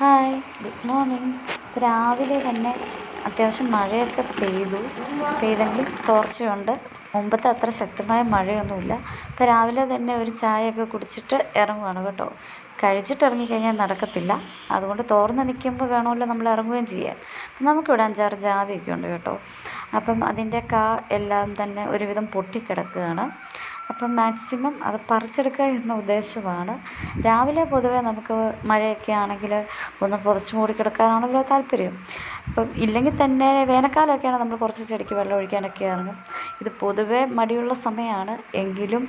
Hi good morning രാവിലെ തന്നെ അത്യാവശ്യം മഴയൊക്കെ പെയ്തു. പെയ്തെങ്കിലും തോർച്ചയുണ്ട്. മുമ്പത്തെ അത്ര ശക്തമായ മഴയൊന്നുമില്ല. അപ്പോൾ രാവിലെ തന്നെ ഒരു ചായയൊക്കെ കുടിച്ചിട്ട് ഇറങ്ങുവാണ് കേട്ടോ. കഴിച്ചിട്ട് ഇറങ്ങിക്കഴിഞ്ഞാൽ നടക്കത്തില്ല. അതുകൊണ്ട് തോർന്ന് നിൽക്കുമ്പോൾ വേണമല്ലോ നമ്മൾ ഇറങ്ങുകയും ചെയ്യാൻ. നമുക്കിവിടെ അഞ്ചാറ് ജാതിയൊക്കെ ഉണ്ട് കേട്ടോ. അപ്പം അതിന്റെ കാ എല്ലാം തന്നെ ഒരുവിധം പൊട്ടിക്കിടക്കുകയാണ്. അപ്പം മാക്സിമം അത് പറിച്ചെടുക്കുക എന്ന ഉദ്ദേശമാണ്. രാവിലെ പൊതുവേ നമുക്ക് മഴയൊക്കെ ആണെങ്കിൽ ഒന്ന് പുതച്ച് മൂടി കിടക്കാനാണല്ലോ താല്പര്യം. അപ്പം ഇല്ലെങ്കിൽ തന്നെ വേനൽക്കാലമൊക്കെയാണ് നമ്മൾ കുറച്ച് ചെടിക്ക് വെള്ളം ഒഴിക്കാനൊക്കെ ഇറങ്ങും. ഇത് പൊതുവേ മടിയുള്ള സമയമാണ്. എങ്കിലും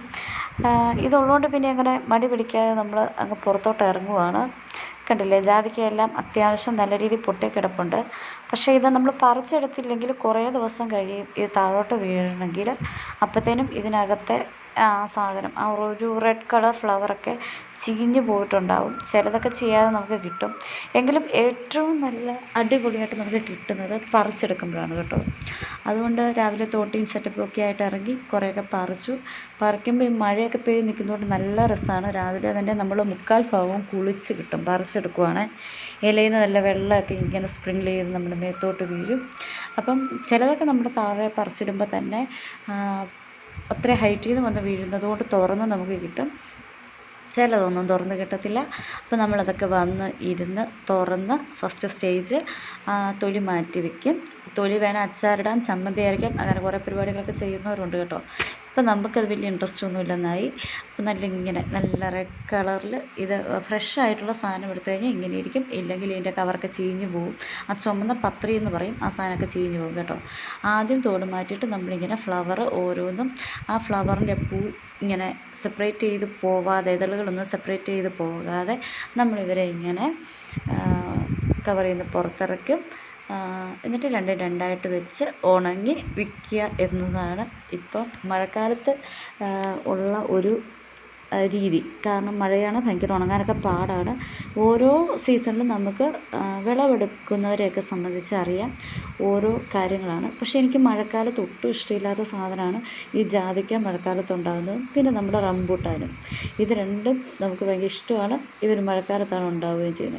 ഇതുള്ളതുകൊണ്ട് പിന്നെ അങ്ങനെ മടി പിടിക്കാതെ നമ്മൾ അങ്ങ് പുറത്തോട്ട് ഇറങ്ങുവാണ്. കണ്ടില്ലേ ജാതിക്കയെല്ലാം അത്യാവശ്യം നല്ല രീതിയിൽ പൊട്ടി കിടപ്പുണ്ട്. പക്ഷേ ഇത് നമ്മൾ പറിച്ചെടുത്തില്ലെങ്കിൽ കുറേ ദിവസം കഴിയും ഇത് താഴോട്ട് വീഴണമെങ്കിൽ. അപ്പോഴത്തേനും ഇതിനകത്തെ ആ സാധനം. ആ ഒരു റെഡ് കളർ ഫ്ലവറൊക്കെ ചീഞ്ഞ് പോയിട്ടുണ്ടാവും. ചിലതൊക്കെ ചെയ്യാതെ നമുക്ക് കിട്ടും. എങ്കിലും ഏറ്റവും നല്ല അടിപൊളിയായിട്ട് നമുക്ക് കിട്ടുന്നത് പറിച്ചെടുക്കുമ്പോഴാണ് കേട്ടോ. അതുകൊണ്ട് രാവിലെ തോട്ടിയും സെറ്റപ്പും ഒക്കെ ആയിട്ട് ഇറങ്ങി കുറേയൊക്കെ പറിച്ചു. പറിക്കുമ്പോൾ ഈ മഴയൊക്കെ പെയ്ത് നിൽക്കുന്നതുകൊണ്ട് നല്ല രസമാണ് രാവിലെ തന്നെ നമ്മൾ മുക്കാൽ ഭാഗവും കുളിച്ച് കിട്ടും പറിച്ചെടുക്കുവാണ്. ഇലയിൽ നിന്ന് നല്ല വെള്ളമൊക്കെ ഇങ്ങനെ സ്പ്രിങ്ക്ൾ ചെയ്ത് നമ്മുടെ മേത്തോട്ട് വീഴും. അപ്പം ചിലതൊക്കെ നമ്മുടെ താഴെ പറിച്ചിടുമ്പോൾ തന്നെ അത്ര ഹൈറ്റിൽ നിന്ന് വന്ന് വീഴുന്നത് കൊണ്ട് തുറന്ന് നമുക്ക് കിട്ടും. ചിലതൊന്നും തുറന്ന് കിട്ടത്തില്ല. അപ്പോൾ നമ്മളതൊക്കെ വന്ന് ഇരുന്ന് തുറന്ന് ഫസ്റ്റ് സ്റ്റേജ് തൊലി മാറ്റി വെക്കും. തൊലി വേണേൽ അച്ചാറിടാൻ ചമ്മന്തി അരയ്ക്കാം അങ്ങനെ കുറേ പരിപാടികളൊക്കെ ചെയ്യുന്നവരുണ്ട് കേട്ടോ. ഇപ്പം നമുക്കത് വലിയ ഇൻട്രസ്റ്റ് ഒന്നും ഇല്ലെന്നായി. അപ്പം നല്ല ഇങ്ങനെ നല്ല റെഡ് കളറിൽ ഇത് ഫ്രഷ് ആയിട്ടുള്ള സാധനം എടുത്തു കഴിഞ്ഞാൽ ഇങ്ങനെ ഇരിക്കും ഇല്ലെങ്കിൽ ഇതിന്റെ കവറൊക്കെ ചീഞ്ഞു പോകും ആ ചുമന്ന പത്രി എന്ന് പറയും. ആ സാധനമൊക്കെ ചീഞ്ഞ് പോകും കേട്ടോ. ആദ്യം തോട് മാറ്റിയിട്ട് നമ്മളിങ്ങനെ ഫ്ലവർ ഓരോന്നും ആ ഫ്ലവറിന്റെ പൂ ഇങ്ങനെ സെപ്പറേറ്റ് ചെയ്ത് പോവാതെ ഇതളുകളൊന്നും സെപ്പറേറ്റ് ചെയ്ത് പോകാതെ നമ്മളിവരെ ഇങ്ങനെ കവർ ചെയ്യുന്ന പുറത്തിറക്കും. എന്നിട്ട് രണ്ടും രണ്ടായിട്ട് വെച്ച് ഉണങ്ങി വിൽക്കുക എന്നതാണ് ഇപ്പം മഴക്കാലത്ത് ഉള്ള ഒരു രീതി. കാരണം മഴയാണ് ഭയങ്കര ഉണങ്ങാനൊക്കെ പാടാണ്. ഓരോ സീസണിലും നമുക്ക് വിളവെടുക്കുന്നവരെയൊക്കെ സംബന്ധിച്ച് അറിയാം ഓരോ കാര്യങ്ങളാണ്. പക്ഷേ എനിക്ക് മഴക്കാലത്ത് ഒട്ടും ഇഷ്ടമില്ലാത്ത സാധനമാണ് ഈ ജാതിക്ക മഴക്കാലത്ത് ഉണ്ടാകുന്നത് പിന്നെ നമ്മുടെ റംബൂട്ടാനും. ഇത് രണ്ടും നമുക്ക് ഭയങ്കര ഇഷ്ടമാണ്. ഇവർ മഴക്കാലത്താണ് ഉണ്ടാവുകയും ചെയ്യുന്നത്.